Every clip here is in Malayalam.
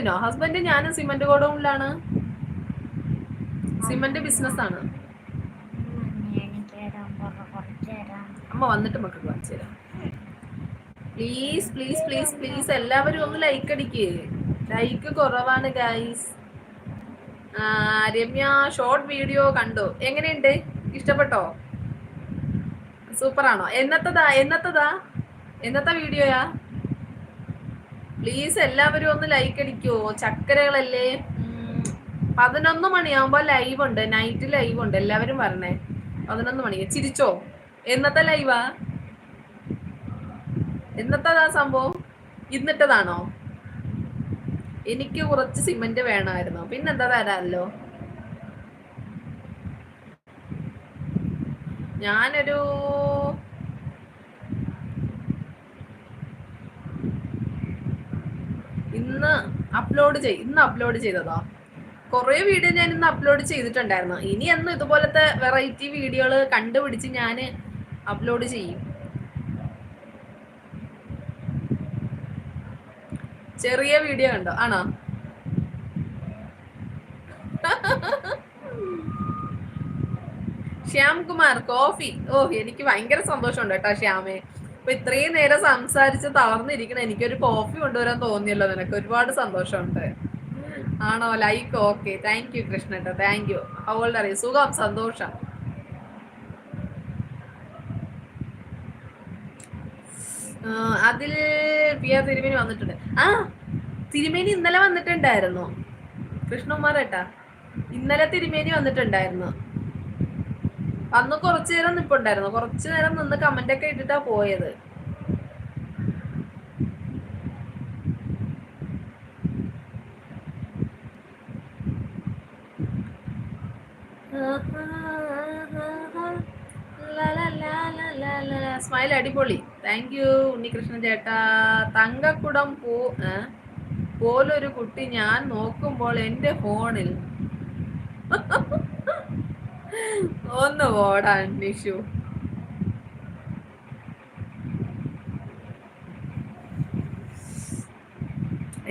ഹസ്ബൻഡിനോ? ഹസ്ബൻഡ് ഞാനും സിമന്റ് ഗോഡൌണിലാണ്. സിമന്റ് ബിസിനസ് ആണ് അമ്മ വന്നിട്ട് മക്കൾക്ക് കാണിച്ചു തരാം. Please please please please. എല്ലാവരും ഒന്ന് ലൈക്ക് അടിക്ക്. ലൈക്ക് കുറവാണ് ഗൈസ് രമ്യ ഷോർട്ട് വീഡിയോ കണ്ടു. എങ്ങനെയുണ്ട്? ഇഷ്ടപ്പെട്ടോ? സൂപ്പറാണോ എന്നത്തതാ എന്നത്തതാ? എന്നത്തെ വീഡിയോയാ പ്ലീസ് എല്ലാവരും ഒന്ന് ലൈക്ക് അടിക്കുവോ ചക്കരകളല്ലേ? പതിനൊന്ന് മണിയാകുമ്പോ ലൈവ് ഉണ്ട്. നൈറ്റ് ലൈവ് ഉണ്ട്. എല്ലാവരും പറഞ്ഞേ പതിനൊന്ന് മണി. ചിരിച്ചോ? എന്നത്തെ ലൈവാ എന്നത്തേതാ സംഭവം? ഇന്നിട്ടതാണോ? എനിക്ക് കുറച്ച് സിമെന്റ് വേണമായിരുന്നു. പിന്നെന്താ തരാമല്ലോ ഞാനൊരു ഇന്ന് അപ്ലോഡ് ചെയ് ഇന്ന് അപ്ലോഡ് ചെയ്തതോ. കുറേ വീഡിയോ ഞാൻ ഇന്ന് അപ്ലോഡ് ചെയ്തിട്ടുണ്ടായിരുന്നു. ഇനി എന്ന് ഇതുപോലത്തെ വെറൈറ്റി വീഡിയോകൾ കണ്ടുപിടിച്ച് ഞാൻ അപ്ലോഡ് ചെയ്യും. ചെറിയ വീഡിയോ ഉണ്ടോ ആണോ? ശ്യാം കുമാർ കോഫി. ഓ എനിക്ക് ഭയങ്കര സന്തോഷമുണ്ട് കേട്ടോ ശ്യാമേ. ഇപ്പൊ ഇത്രയും നേരം സംസാരിച്ച് തളർന്നിരിക്കണം എനിക്കൊരു കോഫി കൊണ്ടുവരാൻ തോന്നിയല്ലോ നിനക്ക്. ഒരുപാട് സന്തോഷമുണ്ട്. ആണോ? ലൈക്ക് ഓക്കെ താങ്ക് യു കൃഷ്ണേട്ട താങ്ക് യു അവളുടെ അറിയാം സുഖം? സന്തോഷം? അതിൽ ആർ തിരുമേനി വന്നിട്ടുണ്ട്. ആ തിരുമേനി ഇന്നലെ വന്നിട്ടുണ്ടായിരുന്നു. കൃഷ്ണകുമാർ ഏട്ടാ ഇന്നലെ തിരുമേനി വന്നിട്ടുണ്ടായിരുന്നു. അന്ന് കുറച്ചു നേരം നിപ്പുണ്ടായിരുന്നു. കുറച്ചു നേരം നിന്ന് കമന്റ് ഒക്കെ ഇട്ടിട്ടാ പോയത്. സ്മൈൽ അടിപൊളി. താങ്ക് യു ഉണ്ണികൃഷ്ണൻ ചേട്ടാ. തങ്കക്കുടം പോ പോലൊരു കുട്ടി ഞാൻ നോക്കുമ്പോൾ എന്റെ ഫോണിൽ. ഒന്ന് ഓടാൻ നിഷു.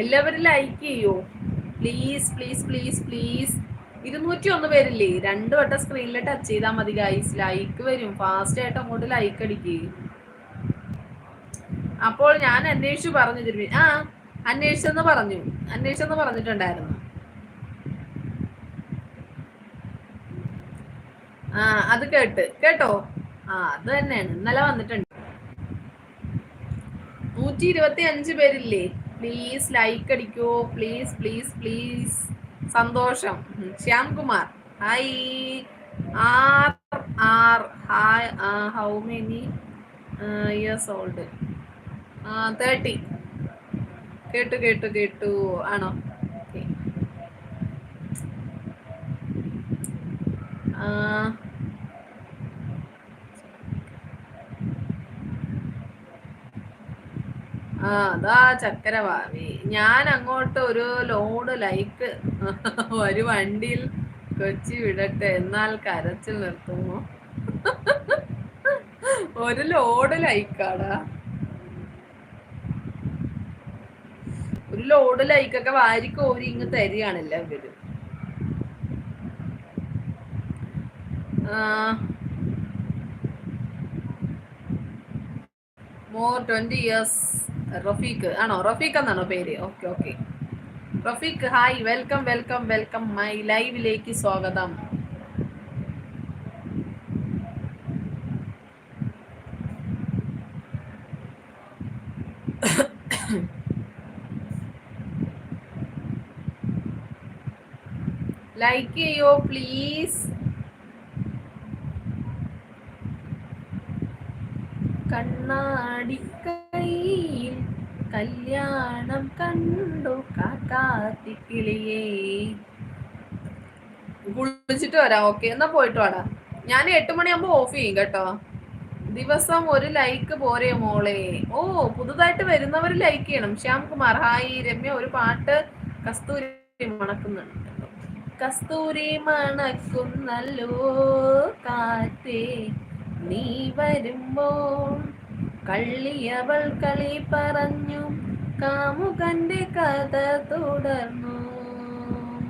എല്ലാവരും ലൈക്ക് ചെയ്യോ? പ്ലീസ് പ്ലീസ് പ്ലീസ് പ്ലീസ് ഇരുന്നൂറ്റി ഒന്ന് പേരില്ലേ? രണ്ടു വട്ടം സ്ക്രീനിൽ ടച്ച് ചെയ്താൽ മതി ഗൈസ് ലൈക്ക് വരും. ഫാസ്റ്റ് ആയിട്ട് അങ്ങോട്ട് ലൈക്ക് അടിക്കുകയും അപ്പോൾ ഞാൻ അന്വേഷിച്ചു പറഞ്ഞു തിരുമ്പി ആ അന്വേഷിച്ചെന്ന് പറഞ്ഞു. അന്വേഷിച്ചെന്ന് പറഞ്ഞിട്ടുണ്ടായിരുന്നു. ആ അത് കേട്ട്. കേട്ടോ? ആ അത് തന്നെയാണ്. ഇന്നലെ വന്നിട്ടുണ്ട്. നൂറ്റി ഇരുപത്തി അഞ്ച് പേരില്ലേ? പ്ലീസ് ലൈക്ക് അടിക്കോ. പ്ലീസ് പ്ലീസ് പ്ലീസ് സന്തോഷം. Shyamkumar. Shyam Kumar hi R R hi how many years old thirty കേട്ടു കേട്ടു കേട്ടു. ആണോ? ആ. അതാ ചക്കര ഞാൻ അങ്ങോട്ട് ഒരു ലോഡ് ലൈക്ക് ഒരു വണ്ടിയിൽ കൊച്ചി വിടട്ടെ എന്നാൽ കരച്ചിൽ നിർത്തുമോ? ഒരു ലോഡ് ലൈക്കാടാ. ഒരു ലോഡ് ലൈക്കൊക്കെ വാരിക്കോരി ഇങ്ങ് തരികയാണല്ലോ ഇവർ. More twenty years Rafeeq. ആണോ? റഫീഖ് എന്നാണോ പേര്? Okay okay Rafeeq hi welcome welcome welcome my ലൈവിലേക്ക് സ്വാഗതം. ലൈക്ക് ചെയ്യോ പ്ലീസ് കണ്ണാടിക്കൈയിൽ കല്യാണം കണ്ടു കാക്കാത്തിക്കിളിയേ. കുളിച്ചിട്ട് വരാം ഓക്കെ. എന്നാ പോയിട്ട് വാടാ. ഞാൻ എട്ട് മണിയാകുമ്പോ ഓഫ് ചെയ്യും കേട്ടോ. ദിവസം ഒരു ലൈക്ക് പോരെ മോളെ. ഓ പുതുതായിട്ട് വരുന്നവർ ലൈക്ക് ചെയ്യണം. ശ്യാം കുമാർ. ഹായ് രമ്യ. ഒരു പാട്ട് കസ്തൂരി മണക്കുന്നുണ്ട് കസ്തൂരി മണക്കുന്നല്ലോ കാറ്റേ. നീ വരുമ്പോൾ കള്ളിയവൾ കളി പറഞ്ഞു കാമുകന്റെ കഥ തുടർന്നു.